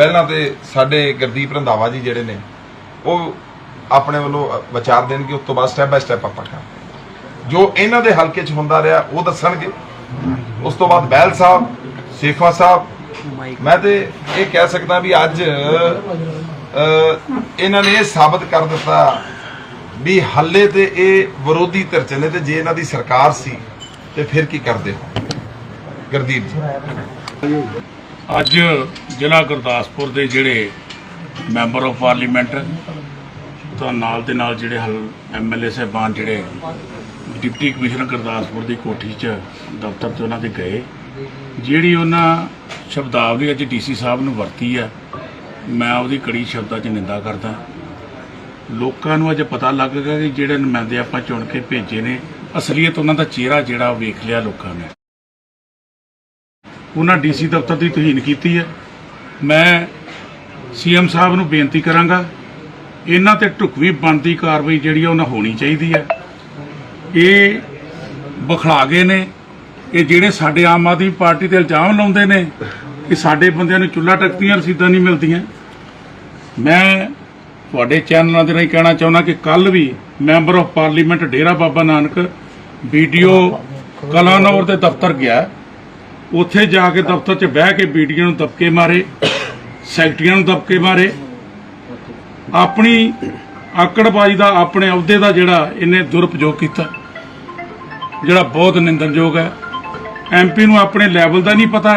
ਪਹਿਲਾਂ ਤੇ ਸਾਡੇ ਗੁਰਦੀਪ ਰੰਧਾਵਾ ਜੀ ਜਿਹੜੇ ਨੇ, ਉਹ ਆਪਣੇ ਵੱਲੋਂ ਵਿਚਾਰ ਦੇਣਗੇ, ਉਸ ਤੋਂ ਬਾਅਦ ਸਟੈਪ ਬਾਈ ਸਟੈਪ ਆਪਾਂ ਕਰਾਂਗੇ ਜੋ ਇਹਨਾਂ ਦੇ ਹਲਕੇ 'ਚ ਹੁੰਦਾ ਰਿਹਾ, ਉਹ ਦੱਸਣਗੇ। ਉਸ ਤੋਂ ਬਾਅਦ ਬੈਲ ਸਾਹਿਬ ਸੇਖਵਾ ਸਾਹਿਬ, ਮੈਂ ਤੇ ਇਹ ਕਹਿ ਸਕਦਾ ਵੀ ਅੱਜ ਇਹਨਾਂ ਨੇ ਇਹ ਸਾਬਤ ਕਰ ਦਿੱਤਾ ਵੀ ਹੱਲੇ ਤੇ ਇਹ ਵਿਰੋਧੀ ਧਿਰ 'ਚ ਤੇ ਜੇ ਇਹਨਾਂ ਦੀ ਸਰਕਾਰ ਸੀ, ਤੇ ਫਿਰ ਕੀ ਕਰਦੇ ਹੋ? ਗੁਰਦੀਪ ਜੀ। ਅੱਜ ਜ਼ਿਲ੍ਹਾ ਗੁਰਦਾਸਪੁਰ ਦੇ ਜਿਹੜੇ ਮੈਂਬਰ ਆਫ ਪਾਰਲੀਮੈਂਟ ਤਾਂ ਨਾਲ ਦੇ ਨਾਲ ਜਿਹੜੇ ਹਲ ਐਮਐਲਏ ਸਾਹਿਬਾਨ ਜਿਹੜੇ ਡਿਪਟੀ ਕਮਿਸ਼ਨਰ ਗੁਰਦਾਸਪੁਰ ਦੀ ਕੋਠੀ 'ਚ ਦਫ਼ਤਰ 'ਚ ਉਹਨਾਂ ਦੇ ਗਏ, ਜਿਹੜੀ ਉਹਨਾਂ ਸ਼ਬਦਾਵਲੀ ਅੱਜ ਡੀਸੀ ਸਾਹਿਬ ਨੂੰ ਵਰਤੀ ਆ ਮੈਂ ਉਹਦੀ ਕੜੀ ਸ਼ਬਦਾਂ 'ਚ ਨਿੰਦਾ ਕਰਦਾ। ਲੋਕਾਂ ਨੂੰ ਅੱਜ ਪਤਾ ਲੱਗ ਗਿਆ ਕਿ ਜਿਹੜੇ ਨੁਮਾਇੰਦੇ ਆਪਾਂ ਚੁਣ ਕੇ ਭੇਜੇ ਨੇ, ਅਸਲੀਅਤ ਉਹਨਾਂ ਦਾ ਚਿਹਰਾ ਜਿਹੜਾ ਉਹ ਵੇਖ ਲਿਆ ਲੋਕਾਂ ਨੇ। ਉਹਨਾਂ ਡੀਸੀ ਦਫ਼ਤਰ ਦੀ ਤੋਹੀਨ ਕੀਤੀ ਹੈ। ਮੈਂ ਸੀਐਮ ਸਾਹਿਬ ਨੂੰ ਬੇਨਤੀ ਕਰਾਂਗਾ, ਇਹਨਾਂ ਤੇ ਢੁਕਵੀਂ ਬਣਦੀ ਕਾਰਵਾਈ ਜਿਹੜੀ ਆ ਉਹਨਾਂ ਹੋਣੀ ਚਾਹੀਦੀ ਹੈ। ਇਹ ਬਖਲਾ ਗਏ ਨੇ, ਇਹ ਜਿਹੜੇ ਸਾਡੇ ਆਮ ਆਦਮੀ ਪਾਰਟੀ ਤੇ ਇਲਜ਼ਾਮ ਲਾਉਂਦੇ ਨੇ ਕਿ ਸਾਡੇ ਬੰਦਿਆਂ ਨੂੰ ਚੁੱਲ੍ਹਾ ਟਕਦੀਆਂ ਰਸੀਦਾਂ ਨਹੀਂ ਮਿਲਦੀਆਂ। ਮੈਂ ਤੁਹਾਡੇ ਚੈਨਲਾਂ ਦੇ ਰਾਹੀਂ ਕਹਿਣਾ ਚਾਹੁੰਦਾ ਕਿ ਕੱਲ ਵੀ member of parliament Dera Baba Nanak BDO Kalanaur ਦੇ ਦਫ਼ਤਰ ਗਿਆ। ਉੱਥੇ ਜਾ ਕੇ ਦਫ਼ਤਰ 'ਚ ਬਹਿ ਕੇ ਬੀਡੀਆਂ ਨੂੰ ਦਬਕੇ ਮਾਰੇ, ਸੈਕਟਰੀਆਂ ਨੂੰ ਦਬਕੇ ਮਾਰੇ। ਆਪਣੀ ਆਕੜਬਾਜ਼ੀ ਦਾ, ਆਪਣੇ ਅਹੁਦੇ ਦਾ ਜਿਹੜਾ ਇਹਨੇ ਦੁਰਪਯੋਗ ਕੀਤਾ, ਜਿਹੜਾ ਬਹੁਤ ਨਿੰਦਣਯੋਗ ਹੈ। ਐਮਪੀ ਨੂੰ ਆਪਣੇ ਲੈਵਲ ਦਾ ਨਹੀਂ ਪਤਾ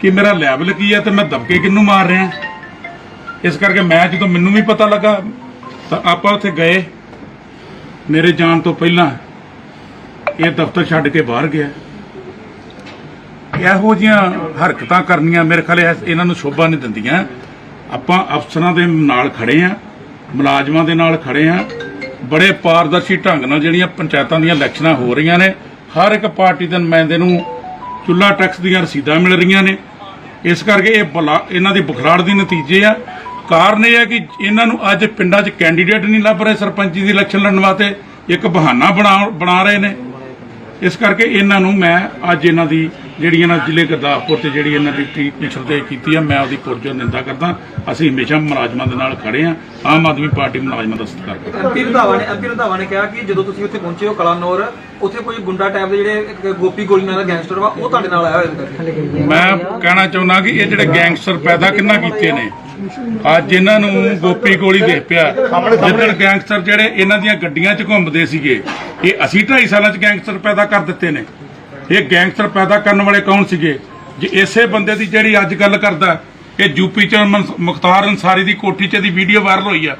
ਕਿ ਮੇਰਾ ਲੈਵਲ ਕੀ ਹੈ ਤੇ ਮੈਂ ਦਬਕੇ ਕਿਹਨੂੰ ਮਾਰ ਰਿਹਾ। ਇਸ ਕਰਕੇ ਮੈਂ ਜਦੋਂ ਮੈਨੂੰ ਵੀ ਪਤਾ ਲੱਗਾ, ਤਾਂ ਆਪਾਂ ਉੱਥੇ ਗਏ। ਮੇਰੇ ਜਾਣ ਤੋਂ ਪਹਿਲਾਂ ਇਹ ਦਫ਼ਤਰ ਛੱਡ ਕੇ ਬਾਹਰ ਗਿਆ। ਇਹੋ ਜੀਆਂ ਹਰਕਤਾਂ ਕਰਨੀਆਂ ਮੇਰੇ ਖਿਆਲ ਇਹਨਾਂ ਨੂੰ ਸ਼ੋਭਾ ਨਹੀਂ ਦਿੰਦੀਆਂ। ਆਪਾਂ ਅਫਸਰਾਂ ਦੇ ਨਾਲ ਖੜੇ ਆ, ਮੁਲਾਜ਼ਮਾਂ ਦੇ ਨਾਲ ਖੜੇ ਆ। ਬੜੇ ਪਾਰਦਰਸ਼ੀ ਢੰਗ ਨਾਲ ਜਿਹੜੀਆਂ ਪੰਚਾਇਤਾਂ ਦੀਆਂ ਇਲੈਕਸ਼ਨਾਂ ਹੋ ਰਹੀਆਂ ਨੇ, ਹਰ ਇੱਕ ਪਾਰਟੀ ਦੇ ਨੁਮਾਇੰਦੇ ਨੂੰ ਚੁੱਲਾ ਟੈਕਸ ਦੀਆਂ ਰਸੀਦਾਂ ਮਿਲ ਰਹੀਆਂ ਨੇ। ਇਸ ਕਰਕੇ ਇਹ ਬਲਾ ਇਹਨਾਂ ਦੀ ਬਖਲਾੜ ਦੇ ਨਤੀਜੇ ਆ। ਕਾਰਨ ਇਹ ਹੈ ਕਿ ਇਹਨਾਂ ਨੂੰ ਅੱਜ ਪਿੰਡਾਂ 'ਚ ਕੈਂਡੀਡੇਟ ਨਹੀਂ ਲੱਭ ਰਹੇ ਸਰਪੰਚੀ ਦੀ ਇਲੈਕਸ਼ਨ ਲੜਨ ਵਾਸਤੇ, ਇੱਕ ਬਹਾਨਾ ਬਣਾ ਬਣਾ ਰਹੇ ਨੇ। ਇਸ ਕਰਕੇ ਇਹਨਾਂ ਨੂੰ ਮੈਂ ਅੱਜ ਇਹਨਾਂ ਦੀ ਜਿਹੜੀ ਇਹਨਾਂ ਜ਼ਿਲ੍ਹੇ ਗੁਰਦਾਸਪੁਰ ਤੇ ਜਿਹੜੀ ਇਹਨਾਂ ਦੀ ਟੀਮ ਤੇ ਕੀਤੀ ਆ ਮੈਂ ਉਹਦੀ ਪੁਰਜੋ ਨਿੰਦਾ ਕਰਦਾ। ਅਸੀਂ ਹਮੇਸ਼ਾ ਮੁਲਾਜ਼ਮਾਂ ਦੇ ਨਾਲ ਖੜੇ ਆ। ਆਮ ਆਦਮੀ ਪਾਰਟੀ ਮੁਲਾਜ਼ਮਾਂ ਦਾ ਸਤਿਕਾਰ ਕਰਦੀ। ਹੈ। ਐਮਪੀ ਰੰਧਾਵਾ ਨੇ ਐਮਪੀ ਰੰਧਾਵਾ ਨੇ ਕਿਹਾ ਕਿ ਜਦੋਂ ਤੁਸੀਂ ਉੱਥੇ ਪਹੁੰਚੇ ਹੋ ਕਲਾਨੌਰ ਉੱਥੇ ਕੋਈ ਗੁੰਡਾ ਟਾਈਪ ਦੇ ਜਿਹੜੇ ਇੱਕ ਗੋਪੀ ਗੋਲੀ ਨਾਲ ਦਾ ਗੈਂਗਸਟਰ ਵਾ ਉਹ ਤੁਹਾਡੇ ਨਾਲ ਆਇਆ ਹੋਇਆ ਮੈਂ ਕਹਿਣਾ ਚਾਹੁੰਦਾ ਕਿ ਇਹ ਜਿਹੜੇ ਗੈਂਗਸਟਰ ਪੈਦਾ ਕਿੰਨਾ ਕੀਤੇ ਨੇ? ਅੱਜ ਇਹਨਾਂ ਨੂੰ ਗੋਪੀ ਗੋਲੀ ਦੇ ਪਿਆ। ਜਿੱਦਣ ਗੈਂਗਸਟਰ ਜਿਹੜੇ ਇਹਨਾਂ ਦੀਆਂ ਗੱਡੀਆਂ 'ਚ ਘੁੰਮਦੇ ਸੀਗੇ ਇਹ ਅਸੀਂ 2.5 ਸਾਲਾਂ 'ਚ ਗੈਂਗਸਟਰ ਪੈਦਾ ਕਰ ਦਿੱਤੇ ਨੇ। ਇਹ ਗੈਂਗਸਟਰ ਪੈਦਾ ਕਰਨ ਵਾਲੇ ਕੌਣ ਸੀਗੇ? ਜੇ ਇਸੇ ਬੰਦੇ ਦੀ ਜਿਹੜੀ ਅੱਜ ਗੱਲ ਕਰਦਾ ਇਹ ਯੂਪੀ 'ਚ ਮੁਖਤਾਰ ਅੰਸਾਰੀ ਦੀ ਕੋਠੀ 'ਚ ਦੀ ਵੀਡੀਓ ਵਾਇਰਲ ਹੋਈ ਆ।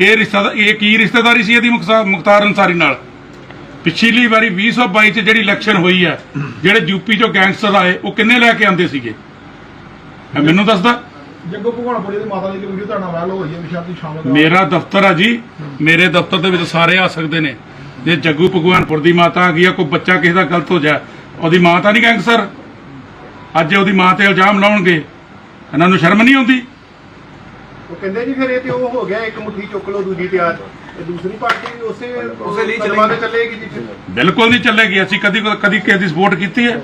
ਇਹ ਰਿਸ਼ਤਾ ਇਹ ਕੀ ਰਿਸ਼ਤੇਦਾਰੀ ਸੀ ਇਹਦੀ ਮੁਖਤਾਰ ਅੰਸਾਰੀ ਨਾਲ? ਪਿਛਲੀ ਵਾਰੀ 2022 ਚ ਜਿਹੜੀ ਇਲੈਕਸ਼ਨ ਹੋਈ ਹੈ ਜਿਹੜੇ ਯੂਪੀ ਚੋਂ ਗੈਂਗਸਟਰ ਆਏ ਉਹ ਕਿੰਨੇ ਲੈ ਕੇ ਆਂਦੇ ਸੀਗੇ? ਮੈਨੂੰ ਦੱਸਦਾ। ਜੱਗੋ ਭਗਵਾਨਪੁਰੀ ਦੀ ਮਾਤਾ ਦੀ ਵੀਡੀਓ ਤੁਹਾਡਾ ਵਾਇਰਲ ਹੋਈ ਹੈ ਵਿਸ਼ਾਲ ਦੀ ਸ਼ਾਮਲ ਕਰੋ। ਮੇਰਾ ਦਫ਼ਤਰ ਆ ਜੀ। ਮੇਰੇ ਦਫ਼ਤਰ ਦੇ ਵਿੱਚ ਸਾਰੇ ਆ ਸਕਦੇ ਨੇ। ਜੇ ਜੱਗੂ ਭਗਵਾਨਪੁਰ ਦੀ ਮਾਤਾ ਆ ਗਈ ਆ ਕੋਈ ਬੱਚਾ ਕਿਸੇ ਦਾ ਗਲਤ ਹੋ ਜਾ ਉਹਦੀ ਮਾਂ ਤਾਂ ਨਹੀਂ ਗੈਂਗਸਟਰ। ਅੱਜ ਉਹਦੀ ਮਾਂ ਤੇ ਇਲਜ਼ਾਮ ਲਾਉਣਗੇ ਇਹਨਾਂ ਨੂੰ ਸ਼ਰਮ ਨਹੀਂ ਆਉਂਦੀ। ਉਹ ਕਹਿੰਦੇ ਜੀ ਫਿਰ ਇਹ ਤੇ ਉਹ ਹੋ ਗਿਆ ਇੱਕ ਮੁੱਠੀ ਚੁੱਕ ਲਓ ਦੂਜੀ ਤੇ ਤੇ ਦੂਸਰੀ ਪਾਰਟੀ ਵੀ ਉਸੇ ਉਸੇ ਲਈ ਕਦਮਾਂ ਤੇ ਚੱਲੇਗੀ ਜੀ ਫਿਰ। ਬਿਲਕੁਲ ਨਹੀਂ ਚੱਲੇਗੀ ਅਸੀਂ ਕਦੀ ਕਦੀ ਕਿਸੇ ਦੀ ਸਪੋਰਟ ਕੀਤੀ ਹੈ।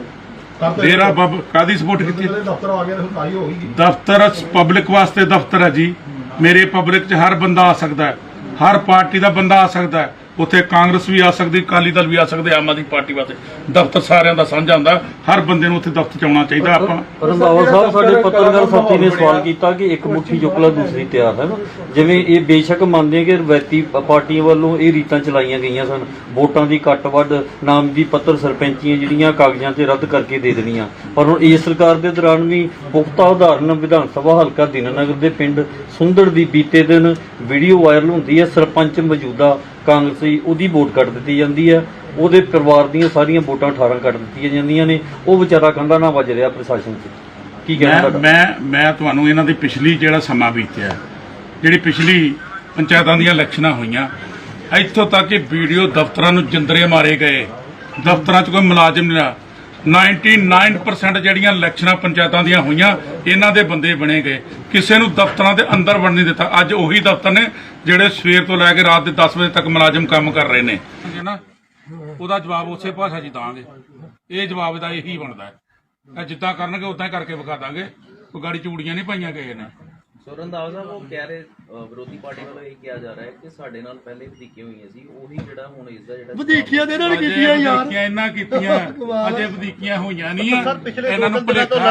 ਡੇਰਾ ਬੱਬ ਕਾਦੀ ਸਪੋਰਟ ਕੀਤੀ ਦਫ਼ਤਰ ਆ ਗਿਆ ਤਾਂ ਸਰਕਾਰੀ ਹੋ ਗਈ। ਦਫ਼ਤਰ ਪਬਲਿਕ ਵਾਸਤੇ ਦਫ਼ਤਰ ਹੈ ਜੀ। ਮੇਰੇ ਪਬਲਿਕ 'ਚ ਹਰ ਬੰਦਾ ਆ ਸਕਦਾ ਹੈ। ਹਰ ਪਾਰਟੀ ਦਾ ਬੰਦਾ ਆ ਸਕਦਾ ਹੈ। ਉੱਥੇ ਕਾਂਗਰਸ ਵੀ ਆ ਸਕਦੀ, ਅਕਾਲੀ ਦਲ ਵੀ ਆ ਸਕਦੇ, ਆਮ ਆਦਮੀ ਪਾਰਟੀ ਵਾਸਤੇ। ਦਫ਼ਤਰ ਸਾਰਿਆਂ ਦਾ ਸਾਂਝਾ ਹੁੰਦਾ, ਹਰ ਬੰਦੇ ਨੂੰ ਉੱਥੇ ਦਫ਼ਤਰ 'ਚ ਆਉਣਾ ਚਾਹੀਦਾ ਆਪਾਂ। ਰੰਧਾਵਾ ਸਾਹਿਬ, ਸਾਡੇ ਪੱਤਰਕਾਰ ਸਾਥੀ ਨੇ ਸਵਾਲ ਕੀਤਾ ਕਿ ਇੱਕ ਮੁੱਠੀ ਚੁੱਕ ਦੂਸਰੀ ਤਿਆਰ, ਹੈ ਨਾ? ਜਿਵੇਂ ਇਹ ਬੇਸ਼ੱਕ ਮੰਨਦੇ ਆ ਕਿ ਰਵਾਇਤੀ ਪਾਰਟੀਆਂ ਵੱਲੋਂ ਇਹ ਰੀਤਾਂ ਚਲਾਈਆਂ ਗਈਆਂ ਸਨ। ਵੋਟਾਂ ਦੀ ਕੱਟ ਵੱਢ ਨਾਮਜ਼ਦੀ ਪੱਤਰ ਸਰਪੰਚੀਆਂ ਜਿਹੜੀਆਂ ਕਾਗਜ਼ਾਂ ਤੇ ਰੱਦ ਕਰਕੇ ਦੇ ਦੇਣੀਆਂ। ਪਰ ਹੁਣ ਇਸ ਸਰਕਾਰ ਦੇ ਦੌਰਾਨ ਵੀ ਪੁਖਤਾ ਉਦਾਹਰਨ ਵਿਧਾਨ ਸਭਾ ਹਲਕਾ ਦੀਨਾਨਗਰ ਦੇ ਪਿੰਡ ਸੁੰਦਰ ਦੀ ਬੀਤੇ ਦਿਨ ਵੀਡੀਓ ਵਾਇਰਲ ਹੁੰਦੀ ਹੈ, ਸਰਪੰਚ ਮੌਜੂਦਾ ਕਾਂਗਰਸੀ ਉਹਦੀ ਵੋਟ ਕੱਟ ਦਿੱਤੀ ਜਾਂਦੀ ਹੈ ਉਹਦੇ ਪਰਿਵਾਰ ਦੀਆਂ ਸਾਰੀਆਂ ਵੋਟਾਂ 18 ਕੱਟ ਦਿੱਤੀਆਂ ਜਾਂਦੀਆਂ ਨੇ ਉਹ ਵਿਚਾਰਾ ਕੰਧਾ ਨਾ ਵੱਜ ਰਿਹਾ ਪ੍ਰਸ਼ਾਸਨ 'ਚ ਕੀ ਕਹਿਣਾ ਮੈਂ ਤੁਹਾਡਾ? ਮੈਂ ਮੈਂ ਤੁਹਾਨੂੰ ਇਹਨਾਂ ਦੀ ਪਿਛਲੀ ਜਿਹੜਾ ਸਮਾਂ ਬੀਤਿਆ ਜਿਹੜੀ ਪਿਛਲੀ ਪੰਚਾਇਤਾਂ ਦੀਆਂ ਇਲੈਕਸ਼ਨਾਂ ਹੋਈਆਂ ਇੱਥੋਂ ਤੱਕ ਕਿ ਵੀਡੀਓ ਦਫ਼ਤਰਾਂ ਨੂੰ ਜਿੰਦਰੇ ਮਾਰੇ ਗਏ। ਦਫ਼ਤਰਾਂ 'ਚ ਕੋਈ ਮੁਲਾਜ਼ਮ ਨਹੀਂ ਰਿਹਾ। 99% ਜਿਹੜੀਆਂ ਇਲੈਕਸ਼ਨਾਂ ਪੰਚਾਇਤਾਂ ਦੀਆਂ ਹੋਈਆਂ, ਇਹਨਾਂ ਦੇ ਬੰਦੇ ਬਣੇ ਗਏ। ਕਿਸੇ ਨੂੰ ਦਫ਼ਤਰਾਂ ਦੇ ਅੰਦਰ ਵੜਨ ਨਹੀਂ ਦਿੱਤਾ। ਅੱਜ ਉਹੀ ਦਫ਼ਤਰ ਨੇ ਜਿਹੜੇ ਸਵੇਰ ਤੋਂ ਲੈ ਕੇ ਰਾਤ ਦੇ 10 ਵਜੇ ਤੱਕ ਮੁਲਾਜ਼ਮ ਕੰਮ ਕਰ ਰਹੇ ਨੇ। ਨਾ? ਉਹਦਾ ਜਵਾਬ ਉਸੇ ਭਾਸ਼ਾ 'ਚ ਦਾਂਗੇ। ਇਹ ਜਵਾਬ ਦਾ ਇਹੀ ਬਣਦਾ ਹੈ। ਜਿੱਦਾਂ ਕਰਨਗੇ, ਉਦਾਂ ਹੀ ਕਰਕੇ ਵਿਖਾ ਦਾਂਗੇ। ਕੋਈ ਗਾੜੀ ਚੂੜੀਆਂ ਨਹੀਂ ਪਾਈਆਂ ਗਏ ਨੇ। ਸੋ ਰੰਧਾਵਾ ਸਾਹਿਬ ਉਹ ਕਹਿ ਰਹੇ ਅ, ਵਿਰੋਧੀ ਪਾਰਟੀ ਵੱਲੋਂ ਇਹ ਕਿਹਾ ਜਾ ਰਿਹਾ ਹੈ ਕਿ ਸਾਡੇ ਨਾਲ ਪਹਿਲੇ ਵਧੀਕੀਆਂ ਹੋਈਆਂ ਸੀ ਉਹੀ ਜਿਹੜਾ ਹੁਣ ਇਸ ਦਾ ਜਿਹੜਾ ਵਧੀਕੀਆਂ ਦੇ ਨਾਲ ਅਜੇ ਕੀਤੀਆਂ ਯਾਰ। ਵਧੀਕੀਆਂ ਇਹਨਾਂ ਕੀਤੀਆਂ ਅਜੇ ਵਧੀਕੀਆਂ ਹੋਈਆਂ ਨਹੀਂ। ਆ ਸਰ, ਪਿਛਲੇ ਇਹਨਾਂ ਨੂੰ ਤਿੰਨ ਦਿਨਾਂ ਤੋਂ ਭੁਲੇਖਾ